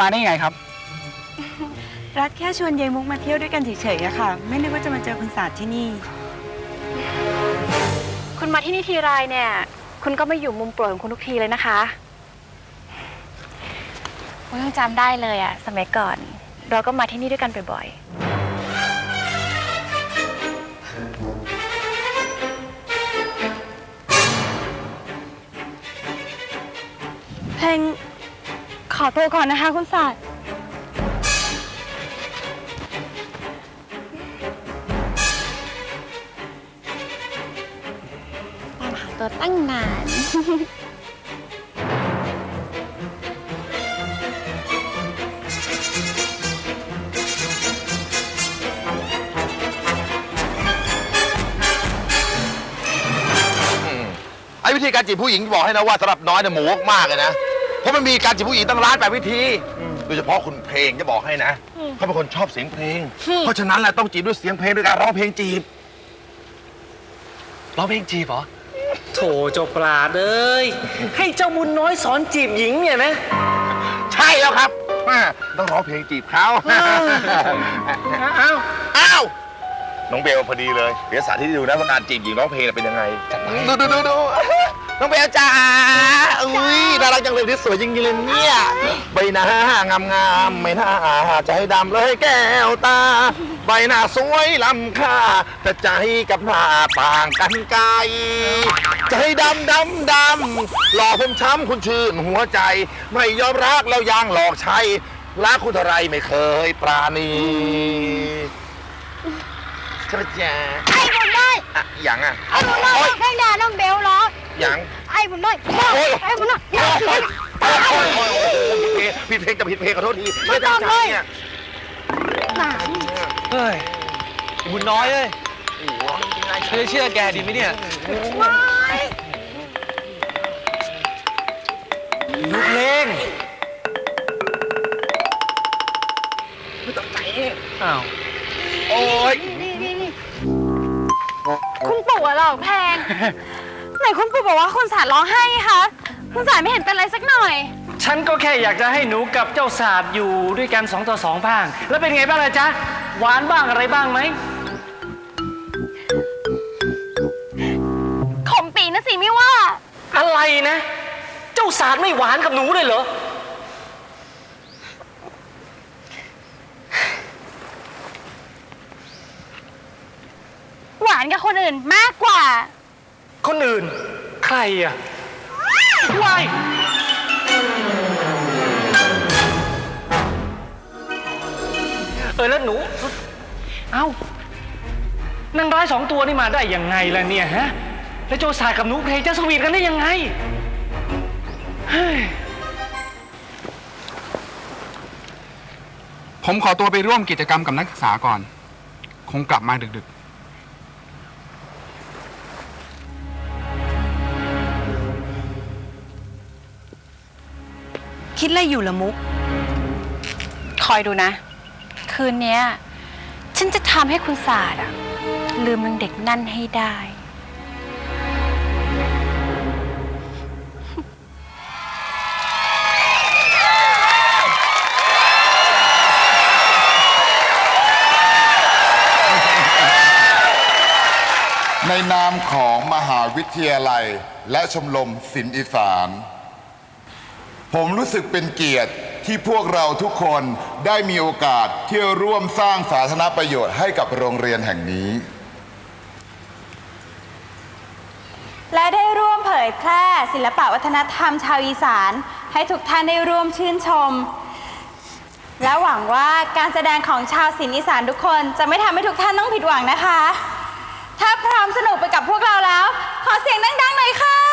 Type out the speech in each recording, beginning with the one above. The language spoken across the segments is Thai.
มาได้ยังไงครับ รัฐแค่ชวนยายมุกมาเที่ยวด้วยกันเฉยๆอะค่ะ ไม่นึกว่าจะมาเจอคุณศาสตร์ที่นี่ คุณมาที่นี่ทีไรเนี่ย คุณก็ไม่อยู่มุมโปรดของคุณทุกทีเลยนะคะผมยังจำได้เลยอะสมัยก่อน เราก็มาที่นี่ด้วยกันบ่อยเพลง ขอตัวก่อนนะคะ คุณศาสตร์ๆตามหาตัวตั้งนาน ไอ้วิธีการจีบผู้หญิงบอกให้นะว่าสำหรับน้อยเนี่ยหมูมากเลยนะ เพราะมันมีการจีบผู้หญิงตั้งร้านแปดวิธี โดยเฉพาะคุณเพลงจะบอกให้นะ เขาเป็นคนชอบเสียงเพลง เพราะฉะนั้นแหละต้องจีบด้วยเสียงเพลงด้วยการร้องเพลงจีบ ร้องเพลงจีบเหรอ โถเจ้าปลาเอ้ยให้เจ้าบุญน้อยสอนจีบหญิงเนี่ยนะ ใช่แล้วครับแม่ต้องร้องเพลงจีบเขาเอ้าอ้าวน้องเบลพอดีเลย เดี๋ยวสาธิตให้ดูนะว่าการจีบหญิงร้องเพลงเป็นยังไง ดูดูดูดู น้องเบลจ้าอุ้ยน่ารักจังเลยที่สวยจริงๆเลยเนี่ยใบหน้างามงามๆไม่น่าใจดำเลยแก้วตา ใบหน้าสวยล้ำค่าแต่ใจกับหน้าต่างกันไกลใจดำดำดำหลอกผมช้ำคุณชื่นหัวใจ ไม่ยอมรักแล้วยังหลอกใช้รักคุณเท่าไรไม่เคยปราณีกระจาไอ้บุญน้อยอะหยังอะไอ้บุญน้อยโอ๊ยเพลงด่าน้องเบลเหรอ หยังไอ้บุญน้อยโอ๊ยไอ้บุญน้อยโอ๊ยโอ๊ยโอ๊ยโอ๊ยโอ๊ยผิดเพลงผิดเพลงจะผิดเพลงขอโทษทีไม่ตั้งใจเนี่ยหนาเฮ้ยไอ้บุญน้อยเอ้ยโอ้โหเชื่อเชื่อแกดีไหมเนี่ยไม่ดูเพลงอ้าวโอ๊ยนี่นี่นี่คุณปู่อะหลอกแพง ไหนคุณปู่บอกว่าคุณสารร้องไห้ไงคะคุณสารไม่เห็นเป็นไรสักหน่อย ฉันก็แค่อยากจะให้หนูกับเจ้าศาสตร์อยู่ด้วยกันสองต่อสองบ้าง แล้วเป็นไงบ้างล่ะจ๊ะ หวานบ้างอะไรบ้างไหม ขมปีนะสิไม่ว่า อะไรนะ เจ้าศาสตร์ไม่หวานกับหนูเลยเหรอ หวานกับคนอื่นมากกว่า คนอื่น ใครอะวายเออแล้วหนู เอ้านางร้ายสองตัวนี่มาได้ยังไงล่ะเนี่ยฮะ แล้วโจสายกับหนูเพลงจะสวีทกันได้ยังไงเฮ้ยผมขอตัวไปร่วมกิจกรรมกับนักศึกษาก่อน คงกลับมาดึก คิดอะไรอยู่ละมุก คอยดูนะ คืนเนี้ย ฉันจะทำให้คุณศาสตร์อะลืมนางเด็กนั่นให้ได้ ในนามของมหาวิทยาลัย และชมรมศิลป์อีสาน ผมรู้สึกเป็นเกียรติที่พวกเราทุกคนได้มีโอกาสที่ร่วมสร้างสาธารณประโยชน์ให้กับโรงเรียนแห่งนี้ และได้ร่วมเผยแพร่ศิลปะวัฒนธรรมชาวอีสาน ให้ทุกท่านได้ร่วมชื่นชม และหวังว่าการแสดงของชาวศิลป์อีสานทุกคนจะไม่ทำให้ทุกท่านต้องผิดหวังนะคะ ถ้าพร้อมสนุกไปกับพวกเราแล้ว ขอเสียงดังๆหน่อยค่ะ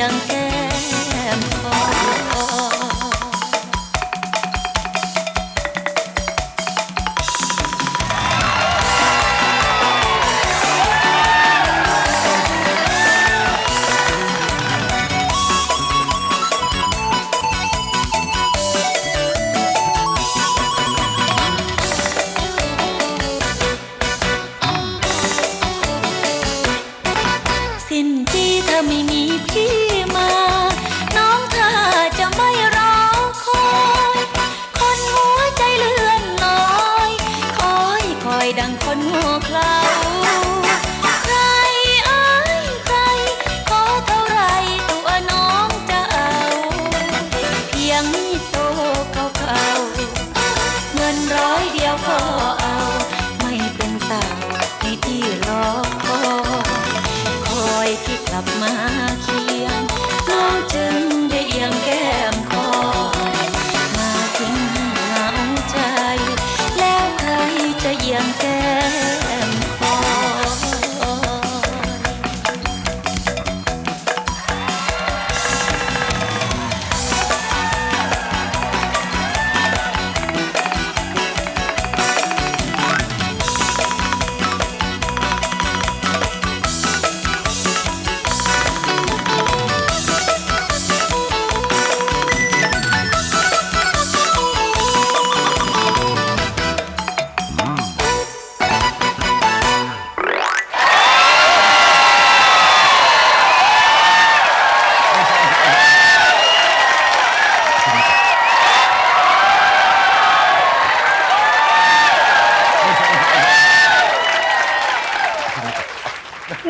ยงแก้มคอยสิ้นปีถ้าไม่มีพี่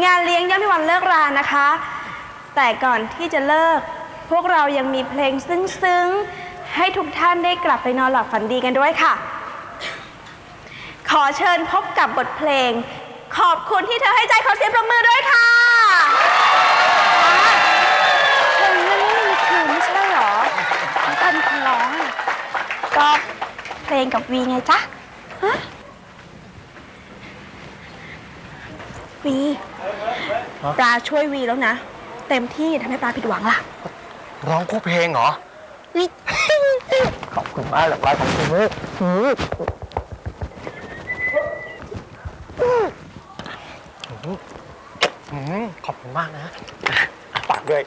งานเลี้ยงยังไม่วันเลิกรานะคะ แต่ก่อนที่จะเลิก พวกเรายังมีเพลงซึ้งๆ ให้ทุกท่านได้กลับไปนอนหลับฝันดีกันด้วยค่ะ ขอเชิญพบกับบทเพลง ขอบคุณที่เธอให้ใจขอเสียงปรบมือด้วยค่ะเพลงนั้นไม่มีคืนไม่ใช่เหรอตันคนร้องอะก็เพลงกับวีไงจ๊ะฮะวี ปลาช่วยวีแล้วนะ เต็มที่ทำให้ปลาผิดหวังล่ะ ร้องคู่เพลงเหรอ ขอบคุณมากหลักลายของคุณเลยขอบคุณมากนะฝากด้วย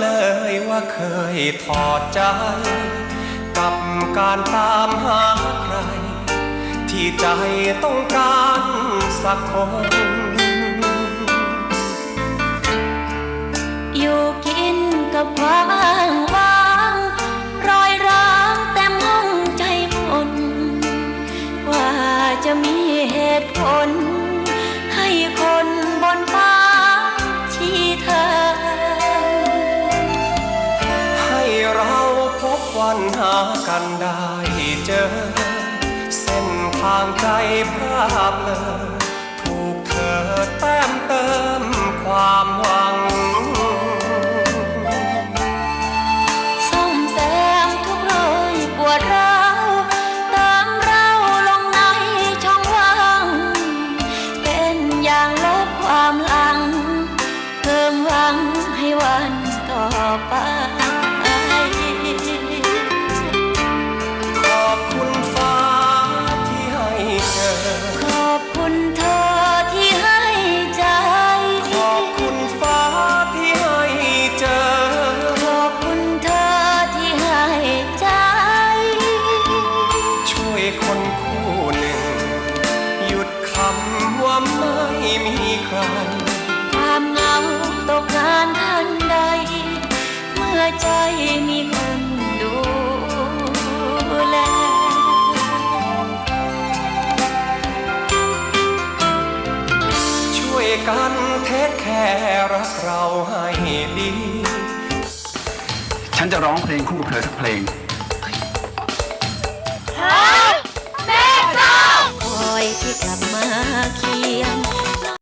เลยว่าเคยถอดใจ กับการตามหาใคร ที่ใจต้องการสักคน อยู่กินกับความว่างรอยร้างเต็มห้องใจคนกว่าจะมีเหตุผลาพเล เราให้ดี ฉันจะร้องเพลงคู่กับเธอสักเพลง